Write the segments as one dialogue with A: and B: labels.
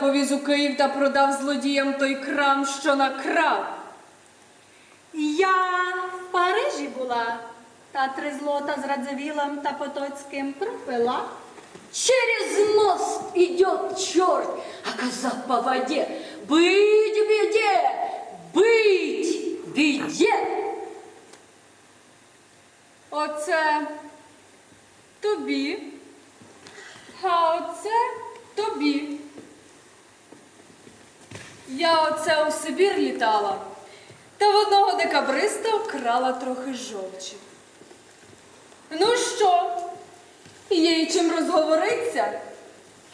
A: повіз у Київ та продав злодіям той крам, що накрав.
B: Я в Парижі була, та три злота з Радзивілом та Потоцьким пропила.
C: Через мост идет черт, а коза по воде. Быть в беде, быть в беде.
A: Оце тобі, а оце тобі. Я оце у Сибір літала, та в одного декабриста вкрала трохи жовчі. Ну що, є й чим розговориться?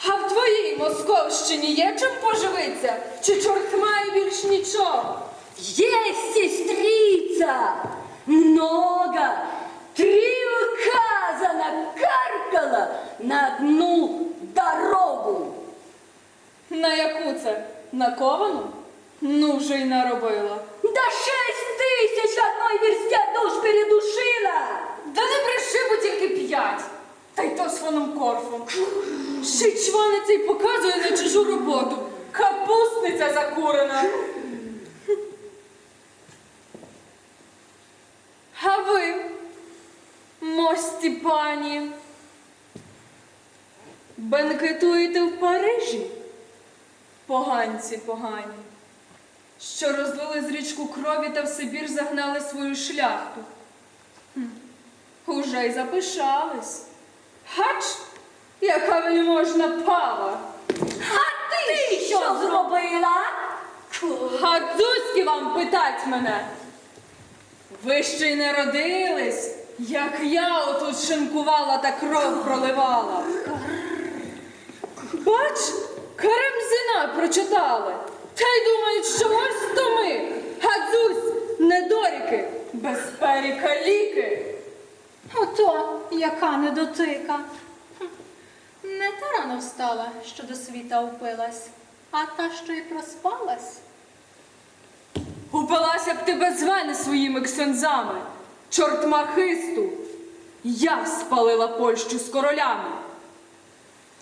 A: А в твоїй Московщині є чим поживиться? Чи чорт має більш нічого?
C: Есть, сестрица, много. Три указа накаркала на одну дорогу.
A: На яку це? На ковану? Ну вже й наробила.
C: Да шесть тысяч одной версте душ передушила.
A: Да не бреши, бо тільки п'ять. Та й то з фоном корфом. Ще й цей показує на чужу роботу. Капустниця закурена. А ви, мості пані, бенкетуєте в Парижі? Поганці погані, що розлили з річку крові та в Сибір загнали свою шляхту. Уже й запишались. Хач, яка вельможна пава.
C: А ти що зробила?
A: Гадзуськи вам питать мене. Ви ще й не родились, як я отут шинкувала та кров проливала. Бач, Карамзіна прочитали. Та й думають, що ось то ми. Гадзусь, недоріки, безпері каліки.
B: Ото яка недотика. Не та рано встала, що до світа впилась, а та, що й проспалась.
A: Упилася б ти без мене своїми ксьонзами, чортма хисту. Я спалила Польщу з королями.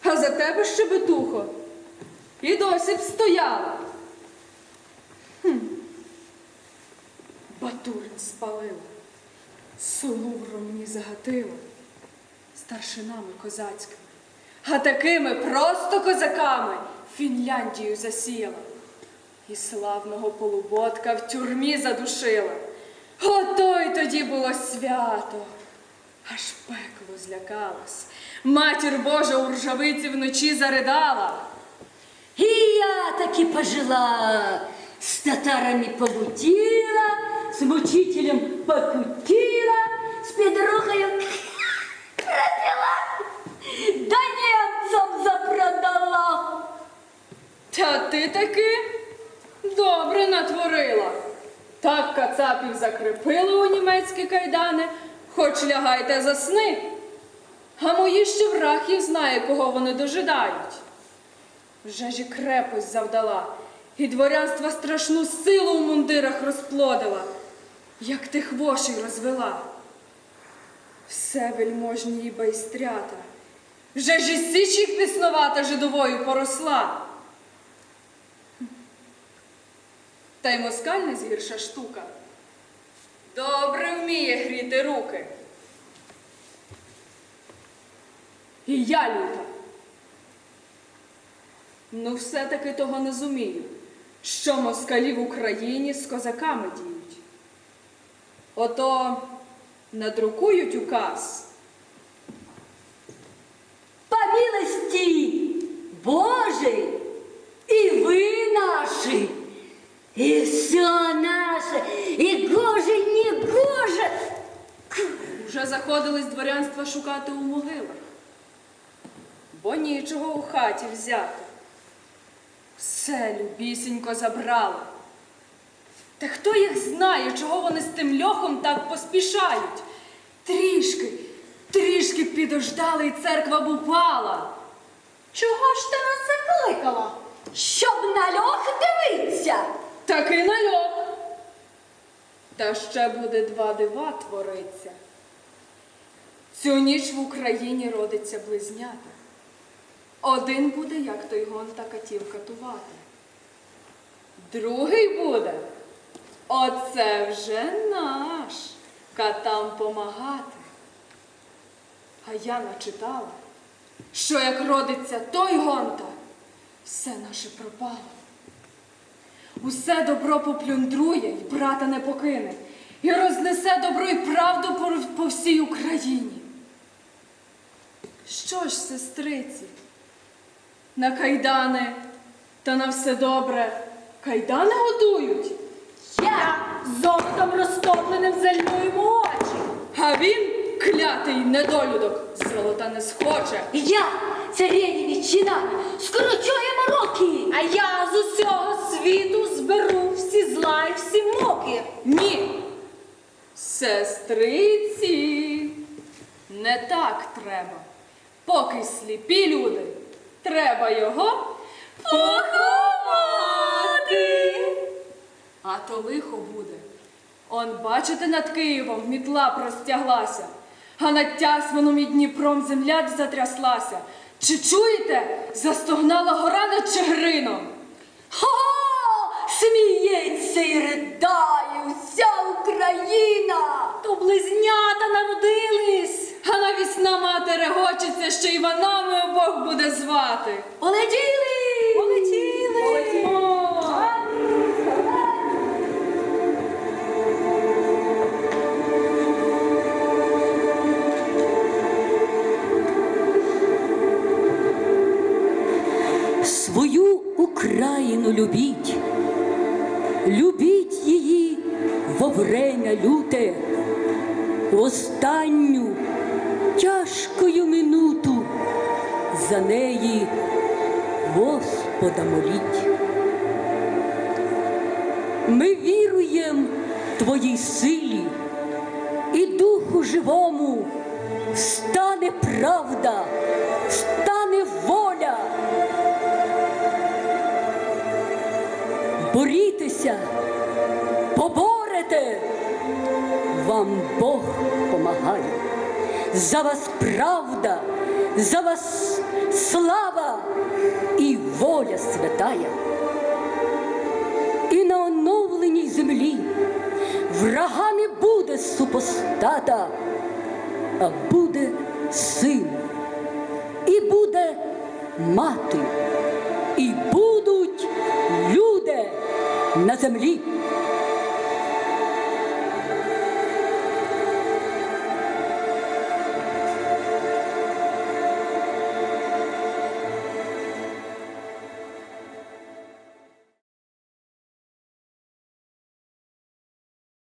A: А за тебе, щебетухо, і досі б стояла. Хм. Батурин спалила, Солувро мені загатила, старшинами козацькими, а такими просто козаками Фінляндію засіяла. І славного полуботка в тюрмі задушила. Ото й тоді було свято. Аж пекло злякалось. Матір Божа у ржавиці вночі заридала.
C: И я таки пожила, с татарами побутила, с мучителем покутила, с Петрухою пропила, да немцам запродала.
A: Та ти таки добре натворила. Так кацапів закріпили у німецькі кайдани, хоч лягайте за сни. А мої ще враг їх знає, кого вони дожидають. Вже ж і крепость завдала, і дворянства страшну силу у мундирах розплодила, як тих вошей розвела. Все вельможні її байстрята, вже ж і січ їх піснувата жидовою поросла. Та й москаль не згірша штука. Добре вміє гріти руки. І я люта. Ну, все-таки того не зумію, що москалі в Україні з козаками діють. Ото надрукують указ.
C: По милости Божией и вы наши, и все наше, и гоже, не гоже.
A: Уже заходились дворянства шукати у могилах, бо нічого у хаті взяти. Все любісінько забрали. Та хто їх знає, чого вони з тим льохом так поспішають? Трішки, трішки підождали, і церква б упала.
B: Чого ж ти нас закликала?
C: Щоб на льох дивиться.
A: Такий нальот. Та ще буде два дива твориться. Цю ніч в Україні родиться близнята. Один буде, як той гонта катів катувати. Другий буде. Оце вже наш катам помагати. А я начитала, що як родиться той гонта, все наше пропало. Усе добро поплюндрує й брата не покине, і рознесе добро й правду по всій Україні. Що ж, сестриці, на кайдани та на все добре кайдани готують,
B: Я золотом розтопленим залью йому очі.
A: а він, клятий недолюдок, золота не схоче.
C: Я, царевні чинами, скорочуємо роки.
B: А я з усього світу зберу всі зла і всі муки.
A: Ні. Сестриці, не так треба. Поки сліпі люди, треба його поховати. А то лихо буде. Он, бачите, над Києвом мітла простяглася, а над Тясмином і Дніпром земля затряслася. Чи чуєте, застогнала гора над Чигирином?
C: Ха! Сміється і ридає уся Україна.
B: То близнята народились.
A: А навісна мати регочеться, що Іванами обох буде звати.
C: Полетіли!
B: Полетіли.
A: Полетімо!
C: Свою Україну любіть, любіть її во время люте, в останню тяжкою минуту за неї Господа моліть. Ми віруєм Твоїй силі і Духу живому стане правда, стане воля. Борітеся, поборете, вам Бог помагає. За вас правда, за вас слава і воля святая. І на оновленій землі врага не буде супостата, а буде син, і буде мати, і будуть люди на землі.